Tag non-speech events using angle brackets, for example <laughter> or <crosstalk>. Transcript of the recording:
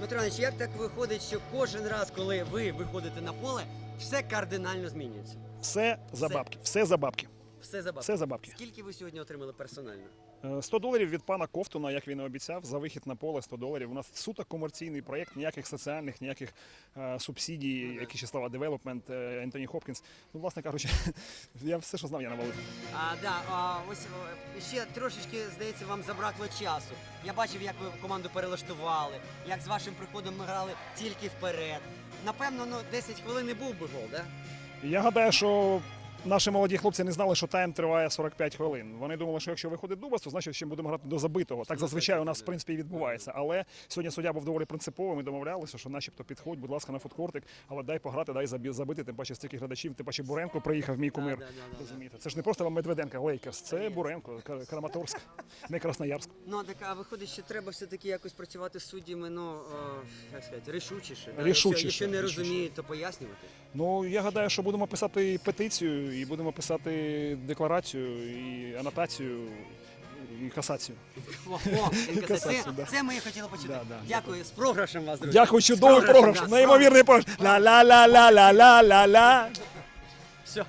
Дмитро Іванович, як так виходить, що кожен раз, коли ви виходите на поле, все кардинально змінюється? Все за Все. бабки. Все за бабки. Все за бабки. Все за бабки. Скільки ви сьогодні отримали персонально? Е, 100 доларів від пана Ковтуна, як він і обіцяв, за вихід на поле 100 доларів. У нас суто комерційний проєкт, ніяких соціальних, ніяких е, субсидій, які ще слова девелопмент, е, Ентоні Хопкінс. Ну, власне кажучи, <laughs> я все, що знав, я навалив. А, да, а, ось о, ще трошечки, здається, вам забракло часу. Я бачив, як ви команду перелаштували, як з вашим приходом ми грали тільки вперед. Напевно, ну 10 хвилин не був би гол, да? Я гадаю, що наші молоді хлопці не знали, що тайм триває 45 хвилин. Вони думали, що якщо виходить Дубас, то значить, що ми будемо грати до забитого. Так зазвичай у нас в принципі і відбувається. Але сьогодні суддя був доволі принциповим. Ми домовлялися, що начебто підходь, будь ласка, на фудкортик, але дай пограти, дай забити. Тим паче стільки глядачів, тим паче Буренко приїхав, мій кумир. Розумієте, це ж не просто Медведенка, Лейкерс, це Буренко, Кра- Краматорськ, не Красноярськ. Ну так а виходить, що треба все-таки якось працювати з суддями, ну о, як сказати, рішучіше. Рішучіше, якщо не розуміють, то пояснювати. Ну я гадаю, що будемо писати петицію і будемо писати декларацію і анотацію і касацію. О, о, <laughs> Інка, це, Касацію, да. це ми і хотіли почути. Да, да, Дякую, з програшем вас, друзі. Дякую, чудовий програш, неймовірний програш. Ла-ла-ла-ла-ла-ла-ла-ла. Все,